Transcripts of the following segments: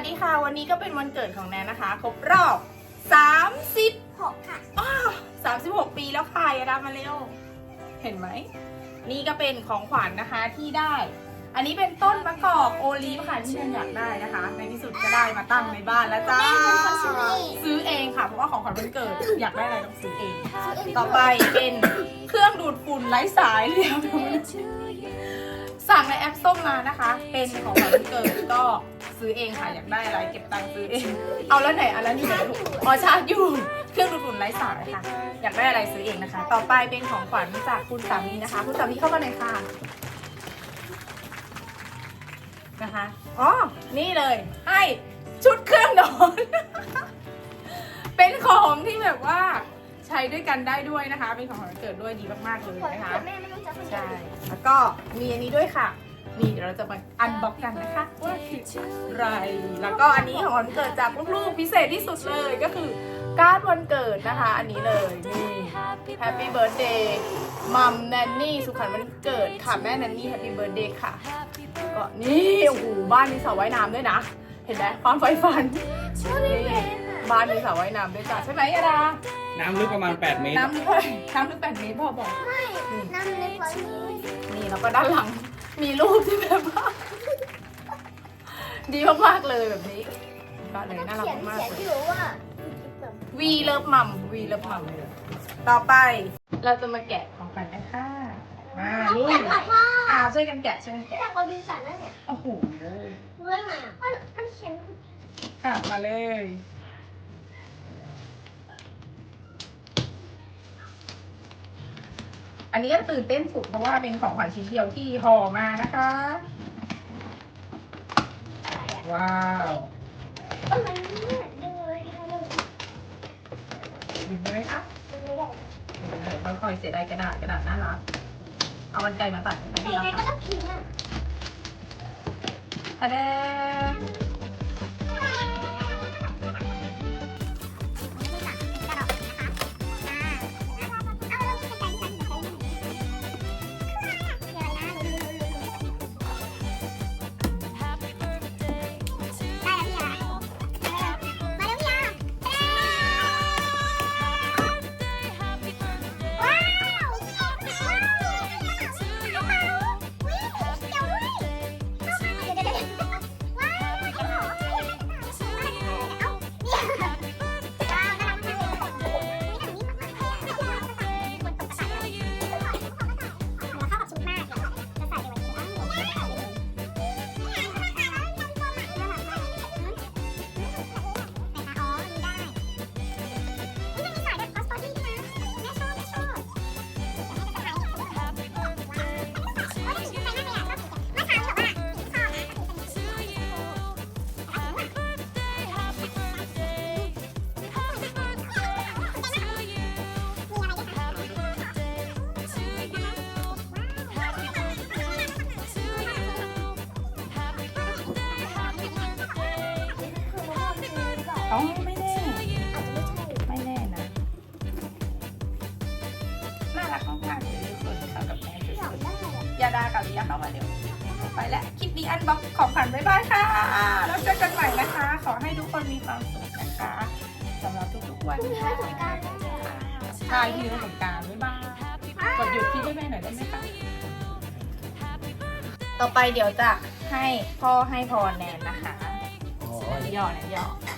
วัสดีค่ะ วันนี้ก็เป็นวันเกิดของแนนนะคะ ครบรอบ30หกค่ะอ้าว36 ปีแล้วค่ะยาดามาเร็ว เห็นไหม นี่ก็เป็นของขวัญนะคะที่ได้ อันนี้เป็นต้นมะกอกโอลีฟค่ะที่แนนอยากได้นะคะ ในที่สุดก็ได้มาตั้งในบ้านแล้วจ้าแม่เป็นคนซื้อเองซื้อเองค่ะ เพราะว่าของขวัญวันเกิดอยากได้อะไรต้องซื้อเองซื้อเองต่อไปเป็นเครื่องดูดฝุ่นไร้สายเรียบสั่งในแอปส้มมานะคะ เป็นของขวัญวันเกิดก็ ซื้อเองค่ะอยากได้อะไรเก็บตังค์ซื้อเอง เอาแล้วไหนอันแล้วนี่ไหนลูกอ๋อชาร์จอยู่ เครื่องดูดฝุ่นไร้สายค่ะ อยากได้อะไรซื้อเองนะคะ ต่อไปเป็นของขวัญจากคุณสามีนะคะ คุณสามีเข้ามาหน่อยค่ะนะคะอ๋อนี่เลยให้ชุดเครื่องนอน เป็นของที่แบบว่าใช้ด้วยกันได้ด้วยนะคะ เป็นของขวัญวันเกิดด้วยดีมากๆเลยขอนะคะ แม่ไม่ต้องจับคนเดียวใช่ แล้วก็มีอันนี้ด้วยค่ะ นี่เดี๋ยวเราจะมาอันบ็อกกันนะคะว่าคืออะไร แล้วก็อันนี้ของวันเกิดจากลูกๆพิเศษที่สุดเลยก็คือการ์ดวันเกิดนะคะ อันนี้เลยนี่ Happy Birthday มัมแนนนี่สุขสันต์วันเกิดค่ะแม่แนนนี่ Happy Birthday ค่ะก็นี่โอ้โหบ้านมีสระว่ายน้ำด้วยนะ เห็นไหมความไฟฝันนี่บ้านมีสระว่ายน้ำด้วยจ้ะใช่ไหมยาดาน้ำลึกประมาณ 8 เมตร น้ำลึกเท่าไหร่น้ำลึกแปดเมตรพ่อบอกไม่น้ำในฟอยล์นี้นี่แล้วก็ด้านหลัง มีรูปที่แบบว่า ดีมากๆเลยแบบนี้ก็เลยน่ารักเขียนมากเขียนๆเลย อยู่ว่าวีเลิฟมัมวีเลิฟมัมต่อไป เราจะมาแกะของกันนะคะมานี่อ่าช่วยกันแกะช่วยกันแกะจากบริษัทนั่นเนี่ยโอ้โหเรื่องอะไรอะมันมันเขียนอะมาเลย อันนี้ก็ตื่นเต้นสุดเพราะว่าเป็นของขวัญชิ้นเดียวที่ห่อมานะคะ ว้าวก็มันเนี่ยดึงเลยค่ะดึงดึงได้ไหมคะดึงไม่ได้ค่อยๆเสียดายกระดาษกระดาษน่ารักเอากันไกลมาตัดกันแต่ดียังไงแล้วก็ค่ะต้องพิมพ์อะทะเด อ๋อไม่แน่ไม่แน่นะน่ารักมากๆเลยทุกคนเข้ากับแม่สุดๆยาดากับลิยาเข้ามาเร็วไปแล้วคลิปนี้อันบ็อกของขวัญบ๊ายบายค่ะแล้วเจอกันใหม่นะคะ ขอให้ทุกคนมีความสุขนะคะสำหรับทุกๆวันค่ะใช่ที่นี้สงกรารบ๊ายบายกดหยุดที่ให้แม่หน่อยได้ไหมคะต่อไปเดี๋ยวจะให้พ่อให้พรแนนนะคะขอแนนย่อแนนย่อให้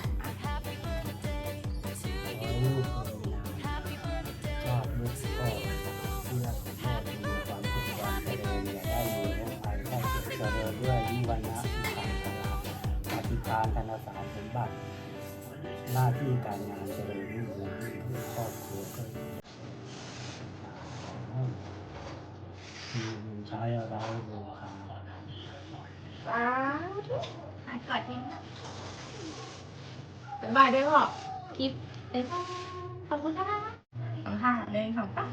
ลูกภรรยาชาติลูกพ่อเพื่อพ่อจะมีความสุขความเจริญอย่าได้มีโรคภัยไข้เจ็บเจริญด้วยวิวัฒนะสุขังพลาอธิการธนสารสมบัติ หน้าที่การงานเจริญรุ่งเรืองที่ครอบครัวก็ให้มีเงินใช้อะไรบูชาสาธุหายกอดทีบ๊ายบายด้วยพ่อคลิป บ๊ายบายขอบคุณค่ะสองห้าหนึ่งสองสาม